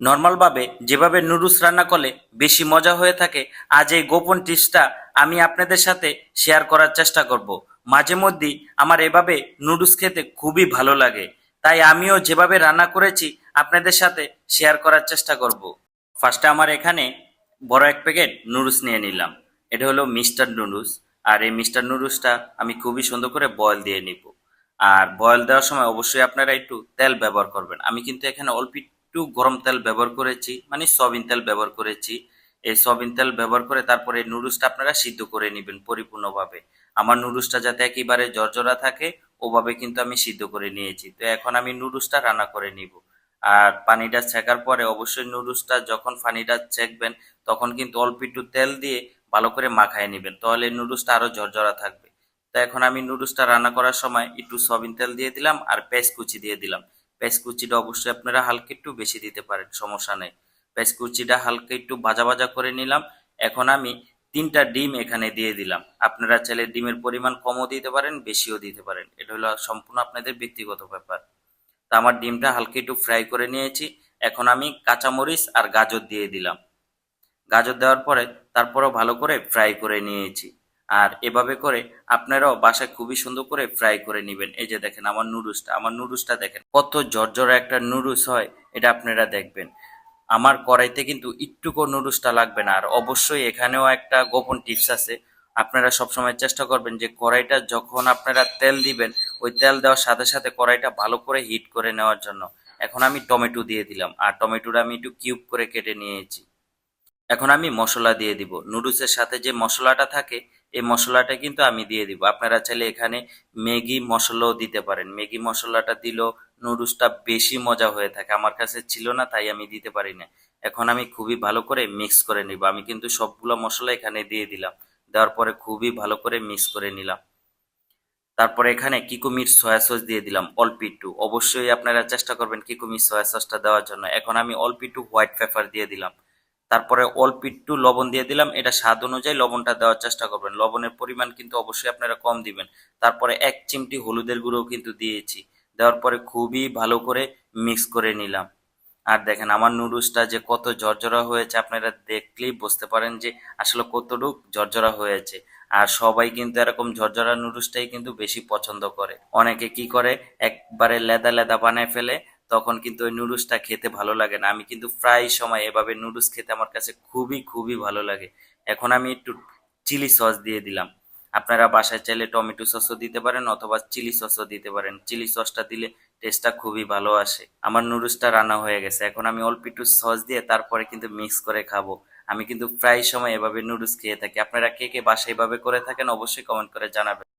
নর্মালভাবে যেভাবে নুডলস রান্না করলে বেশি মজা হয়ে থাকে, আজ এই গোপন টিপসটা আমি আপনাদের সাথে শেয়ার করার চেষ্টা করব। মাঝে মধ্যেই আমার এভাবে নুডলস খেতে খুবই ভালো লাগে, তাই আমিও যেভাবে রান্না করেছি আপনাদের সাথে শেয়ার করার চেষ্টা করব। ফার্স্টে আমার এখানে বড় এক প্যাকেট নুডলস নিয়ে নিলাম, এটা হলো মিস্টার নুডলস, আর এই মিস্টার নুডলসটা আমি খুবই সুন্দর করে বয়েল দিয়ে নিব। আর বয়েল দেওয়ার সময় অবশ্যই আপনারা একটু তেল ব্যবহার করবেন, আমি কিন্তু এখানে অল্প একটু গরম তেল ব্যবহার করেছি মানে সয়াবিন তেল ব্যবহার করেছি। এই সয়াবিন তেল ব্যবহার করে তারপরে নুডলসটা আপনারা সিদ্ধ করে নেবেন পরিপূর্ণভাবে। আমার নুডলসটা যাতে একেবারে জর্জরা থাকে, ওভাবে কিন্তু আমি সিদ্ধ করে নিয়েছি। তো এখন আমি নুডলসটা রান্না করে নিব। আর পানিটা ছেঁকার পরে অবশ্যই নুডলসটা যখন পানিটা ছেঁকবেন, তখন কিন্তু অল্প একটু তেল দিয়ে ভালো করে মাখায় নেবেন, তাহলে নুডলসটা আরও ঝরঝরা থাকবে। তো এখন আমি নুডলসটা রান্না করার সময় একটু সয়াবিন তেল দিয়ে দিলাম আর পেঁয়াজ কুচি দিয়ে দিলাম। কুচিটা অবশ্যই আপনারা হালকা একটু বেশি দিতে পারেন, সমস্যা নেই। কুচিটা হালকা একটু ভাজা ভাজা করে নিলাম। এখন আমি তিনটা ডিম এখানে দিয়ে দিলাম। আপনারা চাইলে ডিমের পরিমাণ কমও দিতে পারেন, বেশিও দিতে পারেন। এটা হলো সম্পূর্ণ আপনাদের ব্যক্তিগত ব্যাপার। তা আমার ডিমটা হালকা একটু ফ্রাই করে নিয়েছি। এখন আমি কাঁচামরিচ আর গাজর দিয়ে দিলাম। গাজর দেওয়ার পরে তারপরও ভালো করে ফ্রাই করে নিয়েছি। আর এভাবে করে আপনারাও বাসায় খুবই সুন্দর করে ফ্রাই করে নেবেন। এই যে দেখেন আমার নুডলসটা আমার নুডলসটা দেখেন, কত জর্জরা একটা নুডলস হয়, এটা আপনারা দেখবেন। আমার কড়াইতে কিন্তু একটুকু নুডলসটা লাগবে না। আর অবশ্যই এখানেও একটা গোপন টিপস আছে, আপনারা সবসময় চেষ্টা করবেন যে কড়াইটা যখন আপনারা তেল দিবেন, ওই তেল দেওয়ার সাথে সাথে কড়াইটা ভালো করে হিট করে নেওয়ার জন্য। এখন আমি টমেটো দিয়ে দিলাম, আর টমেটোটা আমি একটু কিউব করে কেটে নিয়েছি। এখন আমি মশলা দিয়ে দিব। নুডলসের সাথে যে মশলাটা থাকে, এই মশলাটা কিন্তু আমি দিয়ে দিব। আপনারা চাইলে এখানে ম্যাগি মশলাও দিতে পারেন। ম্যাগি মশলাটা দিলেও নুডলসটা বেশি মজা হয়ে থাকে। আমার কাছে ছিল না, তাই আমি দিতে পারি না। এখন আমি খুবই ভালো করে মিক্স করে নিব। আমি কিন্তু সবগুলো মশলা এখানে দিয়ে দিলাম। দেওয়ার পরে খুবই ভালো করে মিক্স করে নিলাম। তারপরে এখানে কিকুমির সয়া সস দিয়ে দিলাম, অল্প একটু। অবশ্যই আপনারা চেষ্টা করবেন কিকুমির সয়া সসটা দেওয়ার জন্য। এখন আমি অল্প একটু হোয়াইট পেপার দিয়ে দিলাম। তারপরে অল্প একটু লবণ দিয়ে দিলাম। এটা স্বাদ অনুযায়ী লবণটা দেওয়ার চেষ্টা করবেন। লবণের পরিমাণ কিন্তু অবশ্যই আপনারা কম দিবেন। তারপরে এক চিমটি হলুদের গুঁড়ো কিন্তু দিয়েছি। দেওয়ার পরে খুবই ভালো করে মিক্স করে নিলাম। আর দেখেন আমার নুডলসটা যে কত ঝরঝরা হয়েছে, আপনারা দেখলেই বুঝতে পারেন যে আসলে কতটুক ঝরঝরা হয়েছে। আর সবাই কিন্তু এরকম ঝরঝরা নুডলসটাই কিন্তু বেশি পছন্দ করে। অনেকে কি করে? একবারে লেদা লেদা বানায় ফেলে তখন কিন্তু ওই নুডলসটা খেতে ভালো লাগে না। আমি কিন্তু প্রায় সময় এভাবে নুডলস খেতে আমার কাছে খুবই খুবই ভালো লাগে। এখন আমি একটু চিলি সস দিয়ে দিলাম। আপনারা বাসায় চাইলে টমেটো সসও দিতে পারেন অথবা চিলি সসও দিতে পারেন। চিলি সসটা দিলে টেস্টটা খুবই ভালো আসে। আমার নুডলসটা রান্না হয়ে গেছে। এখন আমি অল্প একটু সস দিয়ে তারপরে কিন্তু মিক্স করে খাব। আমি কিন্তু প্রায় সময় এভাবে নুডলস খেয়ে থাকি। আপনারা কে কে বাসায় এভাবে করে থাকেন অবশ্যই কমেন্ট করে জানাবেন।